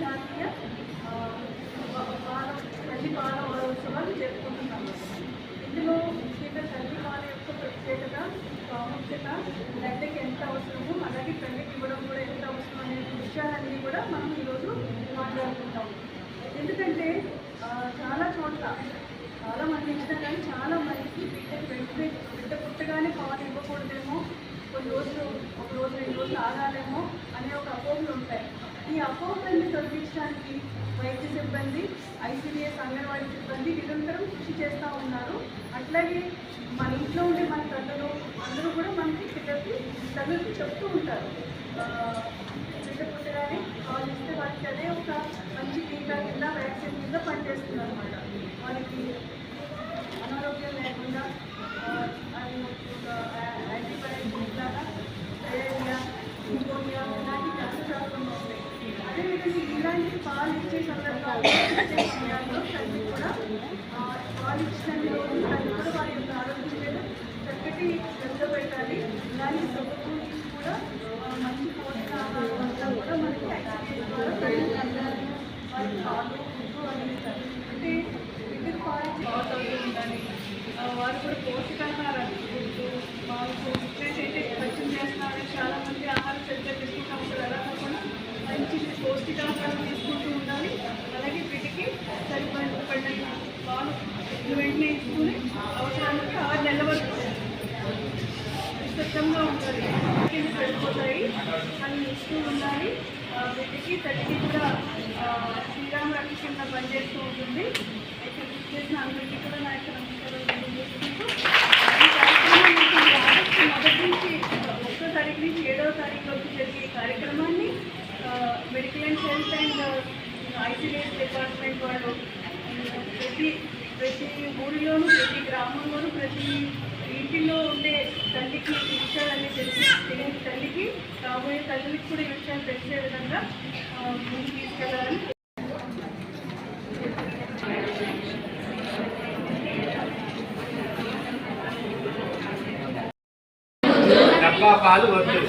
అంతర్జాతీయ ఆ, పా- పాల తల్లి పాల జరుపుకుంటున్నాము ఇందులో ముఖ్యంగా తల్లి పాల యొక్క ప్రత్యేకత ప్రాముఖ్యత తల్లికి ఎంత అవసరమో అలాగే తల్లికి ఇవ్వడం కూడా ఎంత అవసరం అనే విషయాలన్నీ కూడా మనం ఈరోజు మాట్లాడుకుంటాం. ఎందుకంటే చాలా చోట్ల చాలా మంది ఇచ్చినా కానీ చాలా మందికి బిడ్డకి వెంటనే బిడ్డ పుట్టగానే పాలు ఇవ్వకూడదేమో. కొన్ని రోజులు ఒక రోజు రెండు రోజులు ఆగాలేమో అనే ఒక అపోహలు ఉంటాయి ఈ అపోహలను తొలగించడానికి వైద్య సిబ్బంది ఐసీడీఎస్ అంగన్వాడీ సిబ్బంది నిరంతరం కృషి చేస్తూ ఉన్నారు. అట్లాగే మన ఇంట్లో ఉండే మన తల్లులు అందరూ కూడా మనకి పిల్లలకి తల్లులకి చెప్తూ ఉంటారు ఆ, బిడ్డ పుట్టగానే వాళ్ళు ఇస్తే వారికి అదే ఒక మంచి టీకా కింద వ్యాక్సిన్ కింద పనిచేస్తుంది అనమాట వారికి అనారోగ్యం లేకుండా ఆ, అది ఒక యాంటీబయాటిక్ లాగా డయేరియా న్యూమోనియా ఇలాంటి వ్యాధులు రాకుండా ఉంటాయి అదేవిధంగా ఇలాంటి పాలు ఇచ్చే సందర్భాల్లో తల్లి కూడా పాలు ఇచ్చిన రోజు తల్లి కూడా వారి యొక్క ఆరోగ్యం మీద చక్కటి శ్రద్ధ పెట్టాలి ఇలాంటి ప్రభుత్వం నుంచి కూడా ఆ, మంచి పోషకాహారం అంతా కూడా మనకి ఐసీడీ ద్వారా తల్లికి అందాలి. వారి పాలు ఫుడ్ అందిస్తారు అంటే ఇద్దరు పాలు ఇచ్చి పాలు తాగుతూ ఉండాలి వారు కూడా పోషకాహారాన్ని వాళ్ళు పాలు ఫిట్నెస్ అయితే పరిచయం చేస్తున్నారు. చాలామంది ఆహారం వెంటనే అవసరానికి ఆరు నెలల వరకు స్వచ్ఛంగా ఉంటుంది కింద పడిపోతాయి. అని ఇస్తూ ఉండాలి. వీటికి బిడ్డకి తల్లికి కూడా శ్రీరామ రక్షణ పనిచేస్తూ ఉంటుంది. అయితే బుక్ చేసిన అందరికీ కూడా నా యొక్క నమస్కారం మొదటి నుంచి ఒకటో తారీఖు నుంచి ఏడవ తారీఖు వరకు జరిగే కార్యక్రమాన్ని medical and health and ICDS department వాళ్ళు ప్రతి ప్రతి ఊరిలోనూ ప్రతి గ్రామంలోనూ ప్రతి ఇంటిలో ఉండే తల్లికి ఈ విషయాలన్నీ తెలిసి తెలియని తల్లికి రాబోయే తల్లికి కూడా ఈ విషయాలు తెలిసే విధంగా ముందుకు తీసుకెళ్ళాలని డబ్బా పాలు వద్దు.